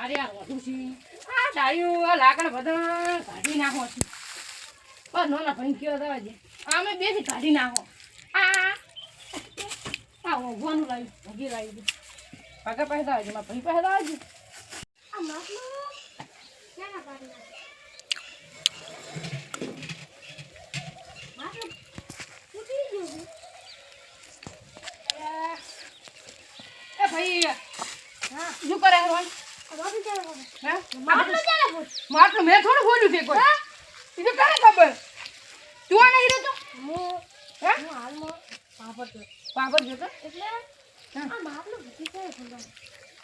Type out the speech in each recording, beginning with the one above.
મારે આ વધુ છે. આ ડાળીઓ, આ લાકડા બધા કાઢી નાખો છું. બસ, નાના ભાઈ કયો દવા દે. આમે બેથી કાઢી નાખો. આ આ ઓગવાનું લાવ્યું ઓગી લાવી દે પગા પહેલા આવજે મારા ભાઈ પહેલા ક્યાંના પાડી નાખે? માટલું તૂટી ગયું છે. એ ભાઈ હા, શું કરે હેરવાન આ રોટી ચાલે બોલે. હે માટલું મેં થોડું બોલ્યું છે કોઈ. એ તો ખબર? તું આ નહીં રહેતો હું- હે? પાપડ જતો. એટલે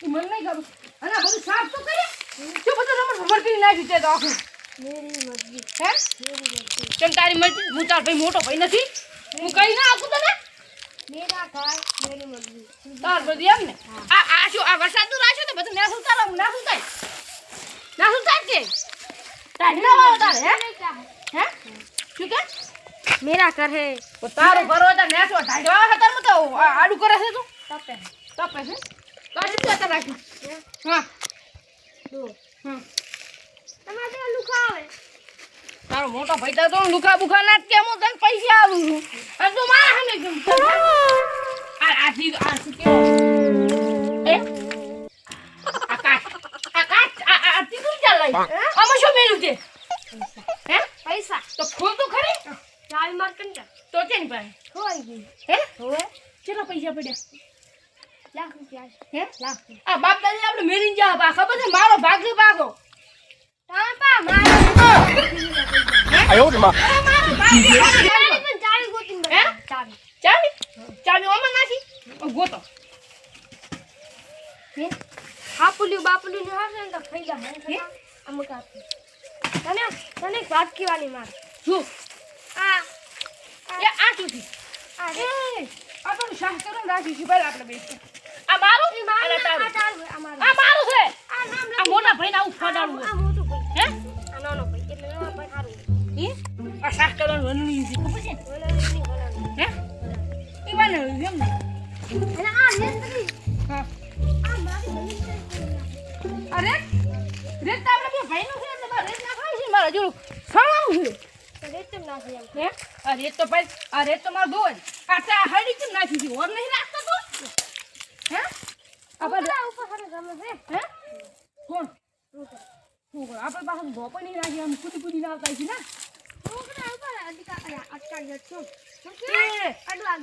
મને નહીં ખબર. અને આ બધું સાફ તો કરે? શું બધું રમણ ભમર કરી નાખ્યું છે તો આખું. કેમ તારી મરજી? હું તાર ભાઈ મોટો ભાઈ નથી? હું કઈ ના આપું તને? તાર બધી એમ ને? આ આ શું આ વરસાદનું રાખ્યું તો બધું ના સુતાર ના સુતાય ના સુતાય કે? તારી ના વાળો તારે હે? હે? શું કે? મેરા ઘર હે તો તારું હોય તો નેસો ઢાઢવા મુ તો આ આડું કરે છે તું? તપે. તપે છે? તો આ શું અત્યારે રાખ્યું હા? દો. હમ. તમારે ત્યાં લુખા આવે. તારો મોટો ભાઈ તાર તો લુખા બુખા ના કે હું તને પૈસા આવું છું. અને તું મારા સામે આ આથી આથી કેવો? આમાં શું મેળ્યું તે પૈસા. તો ફોન તો ખરી? ચાલ માર કંટા તો છે ને ભાઈ. હો આવી ગઈ. હે? હો કેટલા પૈસા પડ્યા? લાખ રૂપિયા હે? લાખ આ બાપ દાદી આપણે મેરીન જા બા ખબર છે? મારો ભાગ ને ભાગો તાપા મારો આયો રે માં મારો ગોતો. હે? બાપુલ્યું ને હા ખાઈ જા અમુક આપી. તને તને એક વાત કહેવાની માર. શું? આ એ આ ચૂકી આ રે. આ તો શાહ કરો ને રાખી છે ભાઈ આપણે બે આ મારું? છે મારું આ તારું. આ મારું. આ મારું છે. આ નામ આ મોટા ભાઈને ના ફડાડવું આ મોટું ભાઈ. હે? આ નાનો ભાઈ એટલે નાનો ભાઈ સારું હે? આ શાહ કરવાનું વનની છે. ખબર છે? હે? એ બનાવ્યું એમ ને? અને આ રેતરી ભાઈનું છે એટલે રેત નાખવાની છે મારા જોડું સળવાનું છે? રેત કેમ નાખી એમ? હે? આ રેત તો ભાઈ આ રેત તો મારો દોન આ ચા હળી કેમ નાખી છે? ઓર નહીં રાખતો તું? હે? આપણે ઉપરા હારે ગમે છે. હે? કોણ? આપણે પાસે ધોપો નહીં રાખી આમ કુદી કુદી આવતા છે ને? ગયો છું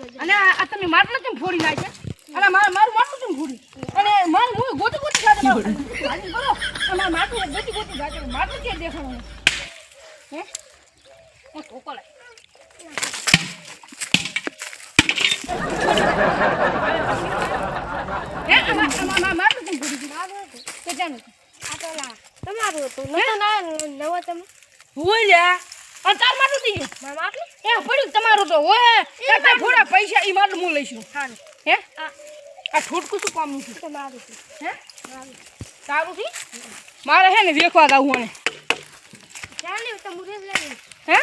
ગયો અને આ આ તમે મારે કેમ ફોડી નાખ્યા? અને મારું મારું કેમ ફોડી અને મારું હું ગોતી ગોતી મારું. માટલું ગોતી ગોતી ખાતે માટલું ક્યાં હે? હે આમાં કેમ ફોડી મારું તે આ તો લા તમારું હતું. નતો ના નવો તમે? હોય લ્યા અને તાર માટલું થઈ ગયું મારા માટલું એ પડ્યું તમારું તો ઓય કાકા થોડા પૈસા ઈ માટલું હું લઈશું. હારું. હે? આ ઠોટકું શું કામનું છે? તમારું છે. હે? મારું. તારું થી મારે હે ને વેખવા જાવું અને ચાલે તો મુરે લઈ હે?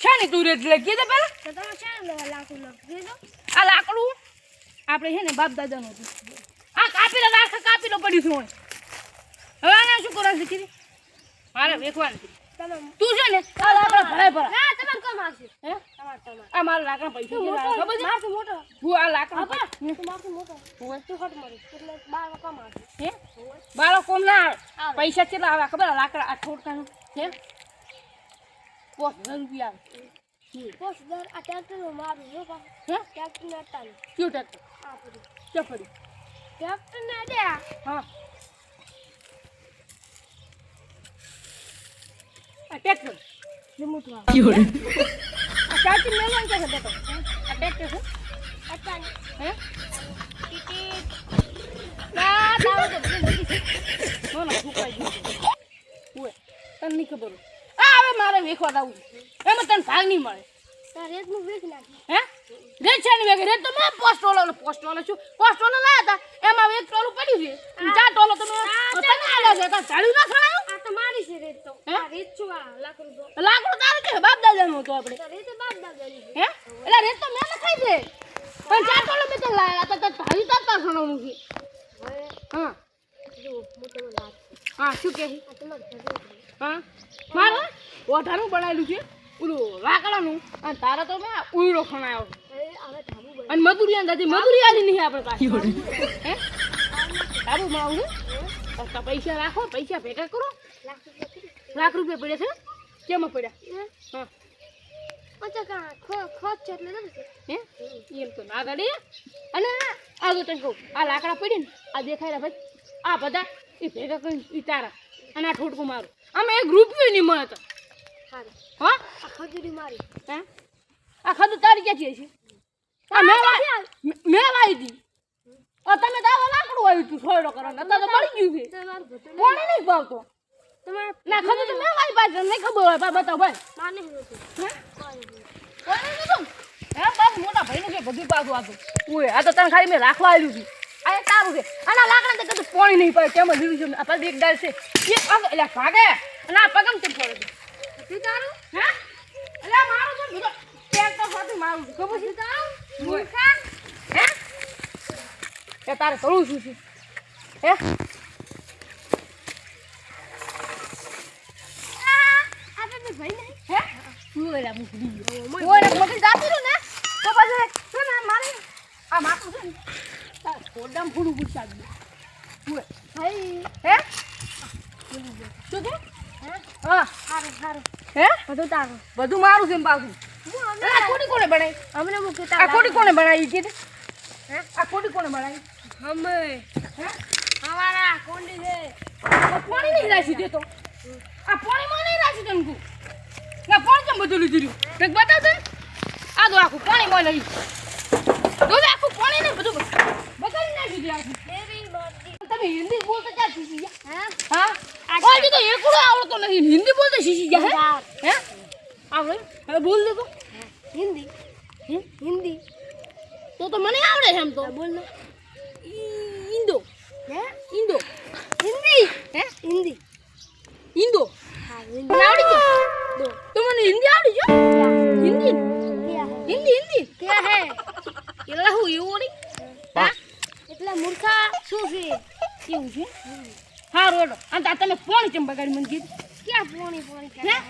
છે ને તું રેત લગી દે પેલા તો તમે શાને લાકડું લાખ લાખ આ લાકડું? આપણે છે ને બાપ દાદાનું હતું. આ કાપીને લાખ કાપીને પડ્યું છું હવે આને શું કરવા છે કીધી મારે વેખવાનું છે. તું છે ને આ લાકડા ભરાય ભરા ના તમાર કોમ આવશે. હે? તમાર તમારે આ મારો લાકડા પૈસા કેટલા ખબર છે? મારથી મોટો. હું આ લાકડા પૈ- તું મારથી મોટો. હું તું હટ મળી એટલે બાર કોમ આવશે. હે? બાળકો કોમ ના. પૈસા કેટલા આવે? ખબર આ લાકડા આ ઠોટકાનું હે? પોસ રૂપિયા આવે. પોસ દર આ ટ્રેક્ટર મારું જો પા હે? ટ્રેક્ટર ને તાલ કયું ટ્રેક્ટર? આ પડી પડ્યું ટ્રેક્ટર ને દે હા. ટ્રેક્ટર રિમોટ ચાર્જિંગ મેળવાનું છે બેટો આ ટ્રેક્ટર છે? અટાણ હે? ટીટી ના દાવો તો બધું મૂકી ના ફૂંકાઈ ગયું ઓય તને નહીં ખબર આ હવે મારે વેખવા જવું એમાં તને ભાગ નહીં મળે. તાર રેત નાખી હે? રેત છે ને વેગે? રેત તો મેં પોસ્ટ ઓલો પોસ્ટ ઓલો છું. પોસ્ટ ઓલો લાયા હતા એમાં એક ટોલું પડ્યું છે. ચાર ટોલો તમે તને આલ્યા છે. તાર ચાલ્યું ના ખણાયું? તો મારી છે રેત તો. હે? રેત છું આ લાકડું લાકડું તારું કે બાપ દાદાનું હતું આપણે. રેત બાપ દાદા ની હે? એટલે રેત તો મેં નખાઈ દે પણ ચાર ટોલો મેં તો લાયા તો ભાઈ તાર તાર ખણાનું છે હા. હું શું કે છે. હા? મારો? ઓઢાનું બનાવેલું છે ઓલું લાકડાનું. અને તારા તો મેં ઉયરો ખણાયો અને મધુરિયા દાદી આલી નહીં આપણે પાસે. હે? તારું માવું છે? પૈસા રાખો પૈસા ભેગા કરો. લાખ રૂપિયા પડ્યા છે કેમાં પડ્યા? હે? છે એમ તો ના ગાડી અને આગળ તને કહું આ લાકડા પડી ને આ દેખાય ભાઈ આ બધા એ ભેગા કરીને તારા અને આ ઠોટકું મારું. આમાં એક રૂપિયો નહીં મળે તો. હા? આ ખજૂરી તારી ક્યાંથી હશે આ મેં વાવી હતી. તમે તો આવા લાકડું આવ્યું તું છોડો કરો ને તો મળી ગયું છે. કોણે નહીં ભાવતો. ના ખબર તો મેં મારી પાસે નહીં ખબર હોય. બા બતાવ ભાઈ. કોઈ નહીં. હે બસ મોટા ભાઈનું કે બધું પાછું આતું ઓય આ તો તને ખાલી મેં રાખવા આવ્યું છે. આ તારું છે. આના લાકડા તો કદું પાણી નહીં પડે. કેમ લીધું છે આ પાછી એક ડાળ છે. એક પગ એટલે ભાગે. અને આ પગમ પડે છે? તારું? હે? એટલે મારું બધો. ટ્રેક્ટર સાથે મારું ખબર છે? મૂર્ખા? હે એ તારે કરવું શું છે? હે? બધું તારું. બધું મારું છે પાછું. કોને બનાવી? અમને કોને બનાવી આ કોને બનાવી? અમે હે? અમારા કોંડી છે. પાણી નહીં રાખ્યું તે તો. આ પાણીમાં નહીં રાખ્યું તને તું. ના પાણી કેમ બધું લીધું મેં બતાવ તને આ તો આખું પાણીમાં લઈ તો આખું પાણી નહીં બધું બગાડી નાખ્યું આખું. તમે હિન્દી બોલતા ક્યાં શીખી ગયા? હે? કોઈ તો એકડો આવડતો નથી. હિન્દી બોલતા શીખી ગયા હે? હે. આવડે? બોલ દે તો. હિન્દી. હિન્દી. તો તો મને આવડે છે એમ તો. બોલ ને. બોલો અને તમે પોણી ચમ બગાડી મને કીધું? ક્યાં પોણી પોણી ક્યાં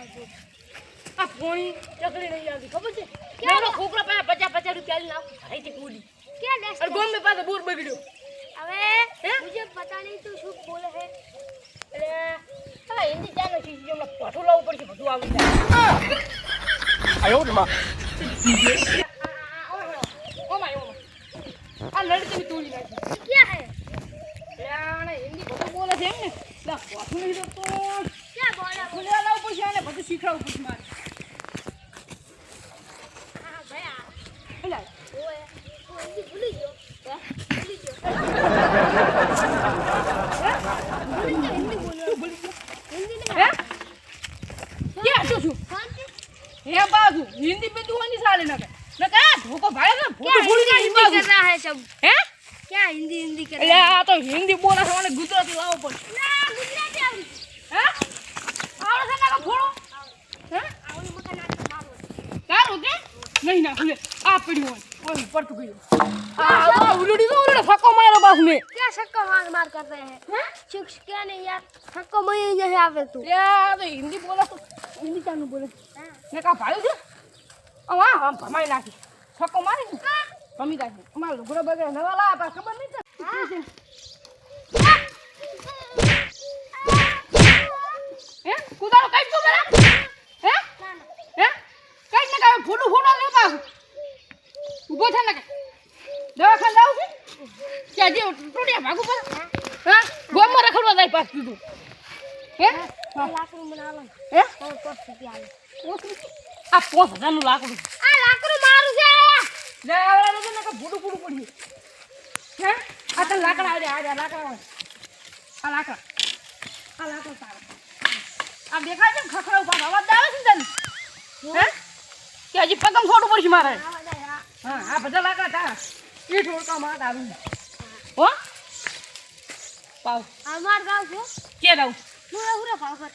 આ પોણી ચકડી નહીં આવતી ખબર છે? ક્યાં છોકરો પાસે પચાસ પચાસ રૂપિયા લઈને આવું. અહીંથી કૂદી ક્યાં ડેસ અરે ગોમ્બે પાસે બોર બગડ્યો. હવે મુજે પતા નહીં તું શું બોલે હે? એટલે હવે હિન્દી જાણો છે હમણાં પઠું લાવવું પડશે બધું આવી જાય. આયો રે માં. હિન્દી કર ક્યાં હિન્દી હિન્દી કર તો હિન્દી બોલે મને ગુજરાતી લાવો પણ આવડે. છે ના ફોડો હે? પડ્યું આ આ ઉલડી તો ક્યાં સક્કો માર માર કર રહે હે? શિક્ષ કે ને યાર? ફકો મય આવે તું. લે આ તો હિન્દી બોલે હિન્દી ચાનું બોલે. ને કા ભાડ્યું છે? આ હા ભમાઈ નાખી. ફકો મારી ભમી કાઢી અમાર લુગડો બગડે નવા તા ખબર નહીં? હે? કુદારો કઈ તો મને હે? હે? કઈ ને કાય ફોટો ફોટો લે પાછું. ઊભો થા ને કે દવાખાને જાવ છે? કે જે ટોટિયા ભાગું પર હા? ગોમમાં રખડવા જાય તું હે? લાકડું હે? આ પોસ હજારનું લાકડું મારું છે લે આવડા તો ને કે ફોટું ફોટું પડ્યું હે આ લાકડા આવે આ લાકડા આ લાકડા. આ લાકડા તારા આ દેખાય છે ખખડા ઉપર અવાજ આવે છે તને? હે? કે હજી પગમ છોડવું પડશે મારે? હા. આ બધા લાકડા તારા. એ ઢોળકા માં આવી હો? પાવ. અમાર ગાવ છે. કે દઉં હું ભાગર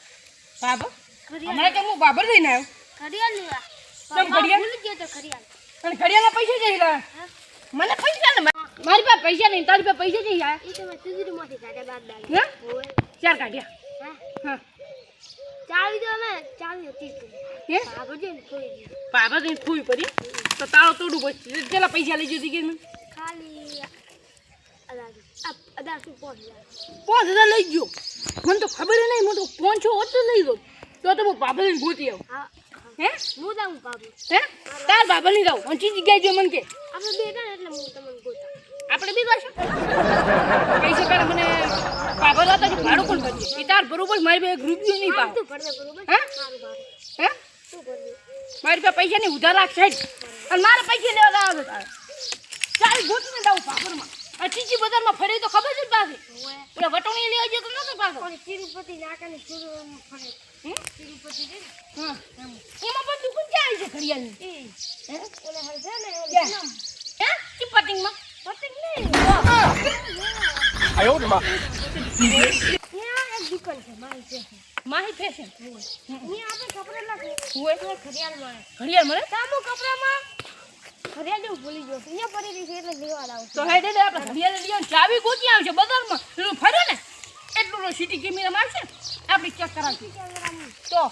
બાબર? ઘડિયાળ હમણાં કે હું બાબર થઈને આવ્યો. ઘડિયાળ લેવા કેમ ઘડિયાળ? ભૂલી ગયો તો ઘડિયાળ. અને ઘડિયાળના પૈસા જઈ રહ્યા? મને પૈસા ને મારી પાસે પૈસા નહીં તારી પાસે પૈસા નહીં આયા એ તો મેં તિજોરીમાંથી કાઢ્યા બાદ હે? ચાર કાઢ્યા? હા. હા. ચાવી તો અમે ચાવી હતી હે? આગળ જઈને ખોઈ. બાબા તો ખોઈ પડી? તો તારો તોડું પછી જેલા પૈસા લઈ જતી કે ખાલી આ અઢારસો પાંચ હજાર. લઈ ગયો? મને તો ખબર નહીં મને તો પાંચસો હોત લઈ દો તો તો હું બાબાને ગોતી આવું. હે. હું? જાઉં બાબુ. હે? તાર બાબા નહીં જાઉં. ઊંચી જગ્યાએ જો મને કે. આપણે બે એટલે હું તમને ગોતા આપણે બી પાછું પૈસા પેલા મને બાબા હતા કે ભાડું પણ ભરજે એ તાર બરોબર મારી પાસે રૂપિયો નહીં પાવ. હે? હે? મારી પાસે પૈસા નહીં ઉધાર રાખશે જ. અને મારે પૈસા લેવા આવે તારે. ચાલ ગોતીને જાઉં પાપડમાં. આ ચીચી બજારમાં ફરી તો ખબર છે જ પાસે ઓવે. પેલા વટોણી લેવા ગયો તો નતો પાછો. ઓલી તિરુપતિ નાકાની ને ફરે? તિરુપતિ છે ને, હા. એમાં. પણ દુકાન ક્યાં આવી છે ઘડિયાળની? ઓલે છે ને ઓલી ક્યાં? પૂનમ. હે કી પટિંગમાં પતંગ નહીં. 哎呦我的妈！ ત્યાં એક દુકાન છે મારી છે માહી ફેશન ત્યાં આપણે કપડા નાખે હોય તો ઘડિયાળ મળે ઘડિયાળ મળે તામુ કપડામાં ઘડિયાળ જેવું ભૂલી ગયો અહીંયા પડી રહી છે એટલે લેવા લાવું તો હે દે આપણે ઘડિયાળ લઈ આવીને ચાવી ગોતી આવશે બજારમાં એનું ફર્યો ને એટલું તો સિટી કેમેરામાં આવશે ને આપણે ચેક કરાવશું તો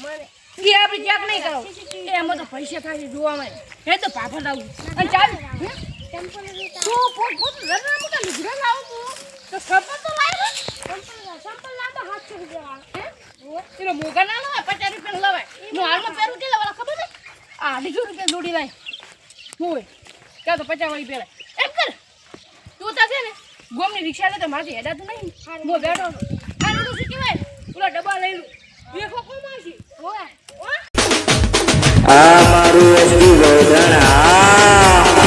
મને એ આપણે ચેક નહીં કરાવ એ એમાં તો પૈસા થાય છે જોવામાં હે તો પાપડ આવું અને ચાવી હે? ટેમ્પલ લેતા તો પોત લાવું પચાસ રૂપિયા લવાય હું હાલમાં પહેરું કે ખબર છે આ અઢીસો રૂપિયા જોડી લાય હોય ક્યાં તો પચાસ વાળી પહેરાય તું તા છે ને ગોમની રિક્ષા લે તો મારથી હેડાતું નહીં હું બેઠો છું આ લોકો શું કહેવાય પેલા ડબ્બા લઈ લઉં દેખો કોણ માસી હોય આ મારું ગોધણા